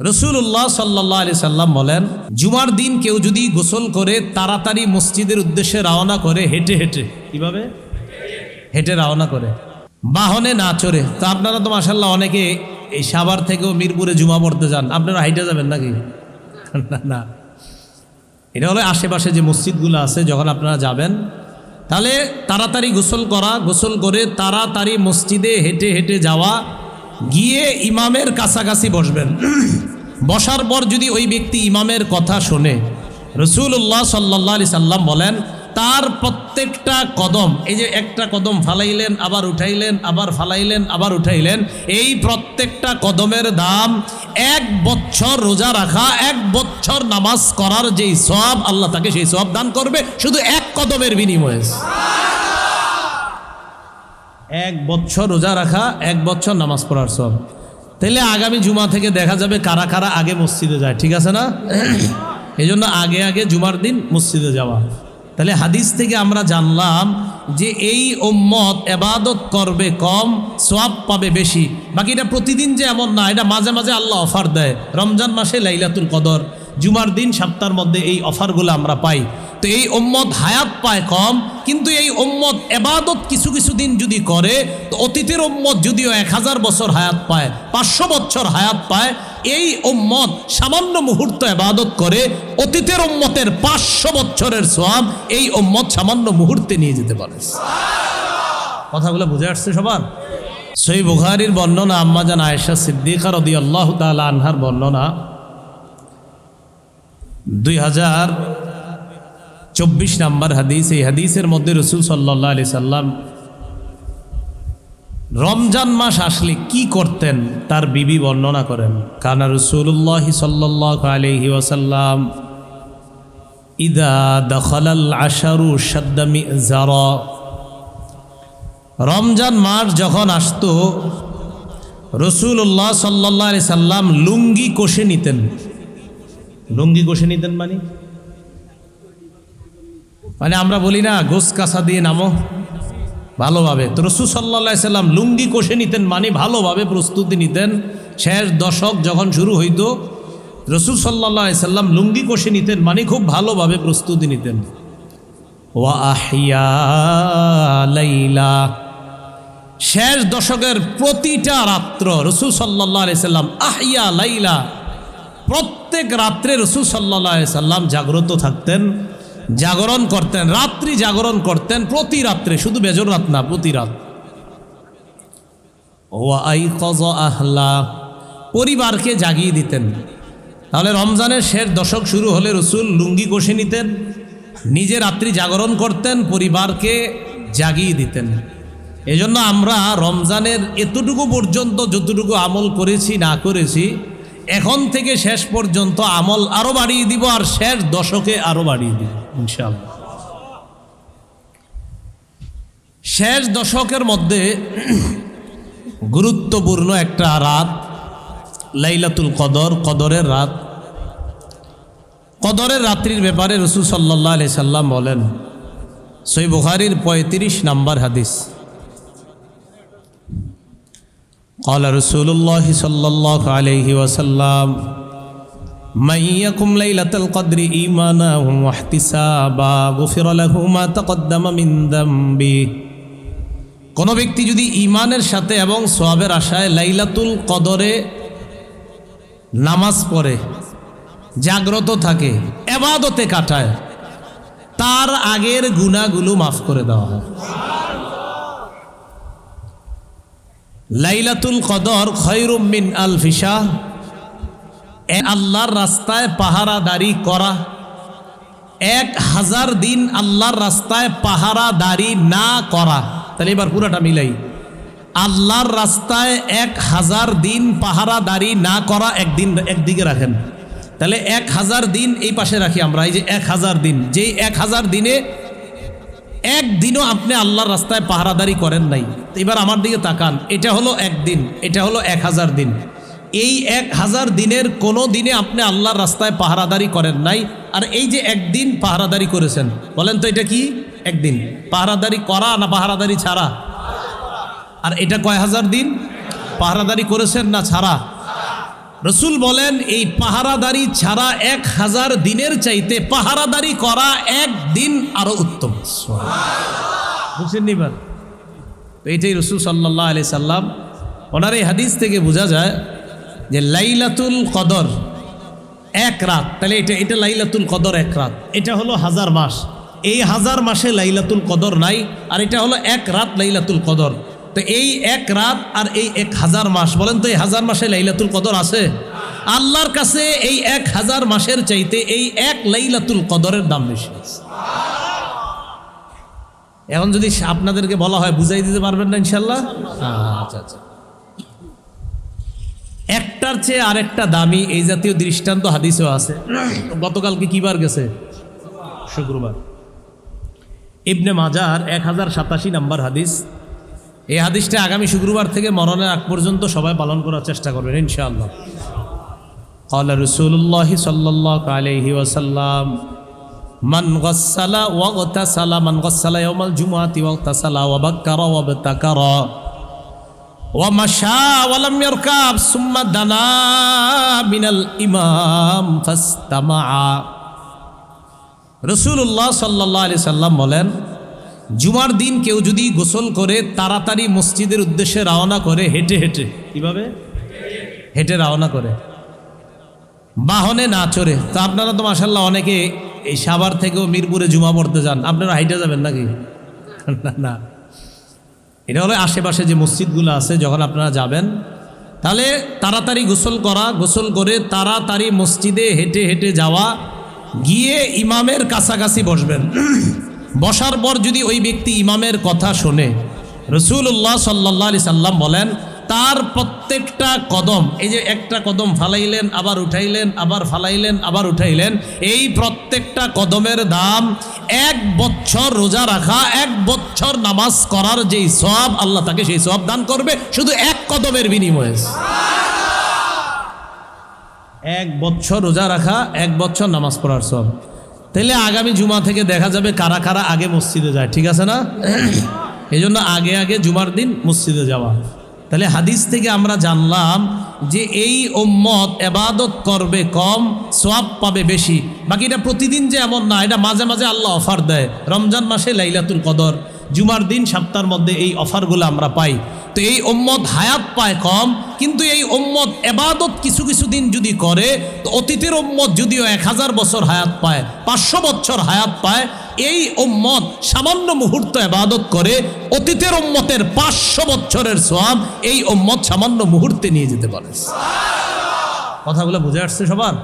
রসুল্লাহ সাল্লাহ আলি সাল্লাম বলেন, জুমার দিন কেউ যদি গোসল করে তাড়াতাড়ি মসজিদের উদ্দেশ্যে রওনা করে, হেঁটে হেঁটে। কীভাবে? হেঁটে রওনা করে। বাহনে না চড়ে। তো আপনারা তো মাসাল্লাহ অনেকে এই সাভার থেকেও মিরপুরে জুমা পড়তে যান। আপনারা হাইটে যাবেন নাকি? না না। এটা হলো আশেপাশে যে মসজিদগুলো আছে, যখন আপনারা যাবেন, তাহলে তাড়াতাড়ি গোসল করা, গোসল করে তাড়াতাড়ি মসজিদে হেঁটে হেঁটে যাওয়া গিয়ে ইমামের কাছাকাছি বসবেন। বসার পর যদি ওই ব্যক্তি ইমামের কথা শোনে রসুল্লাহ সাল্লাহ আলি সাল্লাম বলেন, তার প্রত্যেকটা কদম, এই যে একটা কদম ফালাইলেন, আবার উঠাইলেন, আবার ফালাইলেন, আবার উঠাইলেন, এই প্রত্যেকটা কদমের দাম এক বছর রোজা রাখা, এক বছর নামাজ করার যেই সব আল্লাহ তাকে সেই সব দান করবে, শুধু এক কদমের বিনিময়ে। এক বছর রোজা রাখা, এক বছর নামাজ পড়ার সব। তাহলে আগামী জুমা থেকে দেখা যাবে কারা কারা আগে মসজিদে যায়, ঠিক আছে না? এই জন্য আগে আগে জুমার দিন মসজিদে যাওয়া। তাহলে হাদিস থেকে আমরা জানলাম যে এই ওম্মত এবাদত করবে কম সোয়াব পাবে বেশি। বাকি এটা প্রতিদিন যে এমন না, এটা মাঝে মাঝে আল্লাহ অফার দেয়। রমজান মাসে লাইলাতুল কদর, জুমার দিন সপ্তাহের মধ্যে এই অফারগুলো আমরা পাই। তো এই ওম্মত হায়াত পায় কম, কিন্তু এই ওম্মত এবাদত কিছু কিছু দিন যদি করে, তো অতীতের ওম্মত যদিও এক হাজার বছর হায়াত পায়, পাঁচশো বছর হায়াত পায়, এই ওম্মত সামান্য মুহূর্ত এবাদত করে, অতীতের ওম্মতের পাঁচশো বছরের সোয়াব এই ওম্মত সামান্য মুহূর্তে নিয়ে যেতে পারে। কথাগুলো বুঝে আসছে সবার? সই বুখারির বর্ণনা আম্মাজান আয়েশা সিদ্দিকা রদি আল্লাহ তালা আনহার বর্ণনা। দুই হাজার চব্বিশ নাম্বার হাদিস, এই হাদিসের মধ্যে রসুল সাল্লাহ আলি সাল্লাম রমজান মাস আসলে কি করতেন তার বিবি বর্ণনা করেন। কানা রসুল্লাহ সাল্লাহ আলহি ওয়াসাল্লাম ইদা দখলাল আশারু সাদ্দামি জারা রমজান মাস যখন আসতো রসুল্লাহ সাল্লাহ আলি সাল্লাম লুঙ্গি কষে নিতেন। লুঙ্গি কষে নিতেন মানে? মানে আমরা বলি না, গোস কাঁচা দিয়ে নামো। ভালোভাবে। তো রসুল সাল্লা সাল্লাম লুঙ্গি কষে নিতেন মানে ভালোভাবে প্রস্তুতি নিতেন। শেষ দশক যখন শুরু হইতো, রসুল সাল্লা সাল্লাম লুঙ্গি কষে নিতেন মানে খুব ভালোভাবে প্রস্তুতি নিতেন। লাইলা। শেষ দশকের প্রতিটা রাত্র রসুল সাল্লাহ সাল্লাম আহিয়া লাইলা। প্রত্যেক রাত্রে রসুল সাল্লাহ সাল্লাম জাগ্রত থাকতেন। জাগরণ করতেন, রাত্রি জাগরণ করতেন, প্রতি রাত্রে, শুধু বেজর রাত না, প্রতি রাত। আহলা, পরিবারকে জাগিয়ে দিতেন। তাহলে রমজানের শেষ দশক শুরু হলে রসুল লুঙ্গি কষে নিতেন, নিজে রাত্রি জাগরণ করতেন, পরিবারকে জাগিয়ে দিতেন। এজন্য আমরা রমজানের এতটুকু পর্যন্ত যতটুকু আমল করেছি, না করেছি, এখন থেকে শেষ পর্যন্ত আমল আরও বাড়িয়ে দিব আর শেষ দশকে আরও বাড়িয়ে দিব। ইনশাআল্লাহ শেষ দশকের মধ্যে গুরুত্বপূর্ণ একটা রাত লাইলাতুল কদর কদরের রাত কদরের রাত্রির ব্যাপারে রসুল সাল্লাহ আলি সাল্লাম বলেন সই বুখারির পঁয়ত্রিশ নাম্বার হাদিস قال رسول الله صلى الله عليه وسلم মাইয়াকুম লাইলাতাল কদরি ঈমানা ওয়া ইহতিসাবা গুফিরা লাহু মা তাকদ্দামা মিন যামবি কোনো ব্যক্তি যদি ইমানের সাথে এবং সোয়াবের আশায় লাইলাতুল কদরে নামাজ পড়ে, জাগ্রত থাকে, এবাদতে কাটায়, তার আগের গুণাগুলো মাফ করে দেওয়া হয়। লাইলাতুল কদর খৈরুমিন আল ফিসা আল্লাহর রাস্তায় পাহারাদারি করা। এক হাজার দিন আল্লাহর রাস্তায় পাহারাদারি না করা। তাহলে এবার পুরাটা মিলাই। আল্লাহর রাস্তায় এক হাজার দিন পাহারাদারি না করা একদিন একদিকে রাখেন। তাহলে এক হাজার দিন এই পাশে রাখি আমরা, এই যে এক হাজার দিন। যেই এক হাজার দিনে একদিনও আপনি আল্লাহর রাস্তায় পাহারাদারি করেন নাই। এবার আমার দিকে তাকান, এটা হলো একদিন, এটা হলো এক হাজার দিন। এই এক হাজার দিনের কোনো দিনে আপনি আল্লাহর রাস্তায় পাহারাদারি করেন নাই। আর এই যে একদিন পাহারাদারি করেছেন বলেন তো এটা কি? একদিন। পাহারাদারি করা না পাহারাদারি ছাড়া? আর এটা কয় হাজার দিন? পাহারাদারি করেছেন না ছাড়া? রসুল বলেন এই পাহারাদারি ছাড়া এক হাজার দিনের চাইতে পাহারাদারি করা এক দিন আরও উত্তম। বুঝছেন নিবার তো এটাই রসুল সাল্লাহ আলি সাল্লাম। ওনার এই হাদিস থেকে বোঝা যায় যে লাইলাতুল কদর, এক রাত। তাহলে এটা এটা লাইলাতুল কদর এক রাত। এটা হলো হাজার মাস। এই হাজার মাসে লাইলাতুল কদর নাই, আর এটা হলো এক রাত লাইলাতুল কদর। তো এই এক রাত আর এই এক হাজার মাস, বলেন তো এই হাজার মাসে লাইলাতুল কদর আছে? আল্লাহর কাছে এই এক হাজার মাসের চাইতে এই এক লাইলাতুল কদরের দাম বেশি। এখন যদি আপনাদেরকে বলা হয়, বুঝাই দিতে পারবেন না ইনশাল্লাহ? আচ্ছা আচ্ছা। একটার চেয়ে আরেকটা দামি এই জাতীয় দৃষ্টান্ত হাদিসও আছে গতকালকে কিবার গেছে শুক্রবার ইবনে মাজার এক হাজার সাতাশি নাম্বার হাদিস এই হাদিসটা আগামী শুক্রবার থেকে মরণের আগ পর্যন্ত সবাই পালন করার চেষ্টা করবেন ইনশাআল্লাহ قال رسول الله صلى الله عليه وسلم من غسل واغتسل من غسل يوم الجمعة واغتسل وبكر وابتكر রসুল্লাহ সাল্লাহ আলি সাল্লাম বলেন, জুমার দিন কেউ যদি গোসল করে তাড়াতাড়ি মসজিদের উদ্দেশ্যে রওনা করে, হেঁটে হেঁটে, কীভাবে? হেঁটে রওনা করে। বাহনে না চড়ে। তো আপনারা তো মাসাল্লাহ অনেকে এই সাভার থেকেও মিরপুরে জুমা পড়তে যান। আপনারা হাইটে যাবেন নাকি? না না। এটা হলো আশেপাশে যে মসজিদগুলো আছে, যখন আপনারা যাবেন, তাহলে তাড়াতাড়ি গোসল করা, গোসল করে তাড়াতাড়ি মসজিদে হেঁটে হেঁটে যাওয়া, গিয়ে ইমামের কাছাকাছি বসবেন। বসার পর যদি ওই ব্যক্তি ইমামের কথা শোনে রসুল্লাহ সাল্লা সাল্লাম বলেন তার প্রত্যেকটা কদম, এই যে একটা কদম ফালাইলেন, আবার উঠাইলেন, আবার ফালাইলেন, আবার উঠাইলেন, এই প্রত্যেকটা কদমের দাম এক বছর রোজা রাখা, এক বছর নামাজ করার যেই সব আল্লাহ তাকে সেই সব দান করবে, শুধু এক কদমের বিনিময়ে। এক বছর রোজা রাখা, এক বছর নামাজ পড়ার সব তাহলে আগামী জুমা থেকে দেখা যাবে কারা কারা আগে মসজিদে যায়, ঠিক আছে না? এই জন্য আগে আগে জুমার দিন মসজিদে যাওয়া। তাহলে হাদিস থেকে আমরা জানলাম যে এই ওম্মত এবাদত করবে কম সোয়াব পাবে বেশি। বাকি এটা প্রতিদিন যে এমন না, এটা মাঝে মাঝে আল্লাহ অফার দেয়। রমজান মাসে লাইলাতুল কদর, জুমার দিন সপ্তাহের মধ্যে এই অফারগুলো আমরা পাই। তো এই ওম্মত হায়াত পায় কম, কিন্তু এই ওম্মত এবাদত কিছু কিছু দিন যদি করে, তো অতীতের ওম্মত যদিও এক হাজার বছর হায়াত পায়, পাঁচশো বছর হায়াত পায় এই ওম্মত সামান্য মুহূর্ত এবাদত করে অতীতের ওম্মতের পাঁচশো বছরের সোয়াব এই ওম্মত সামান্য মুহূর্তে নিয়ে যেতে পারে। কথাগুলো বুঝে আসছে সবার?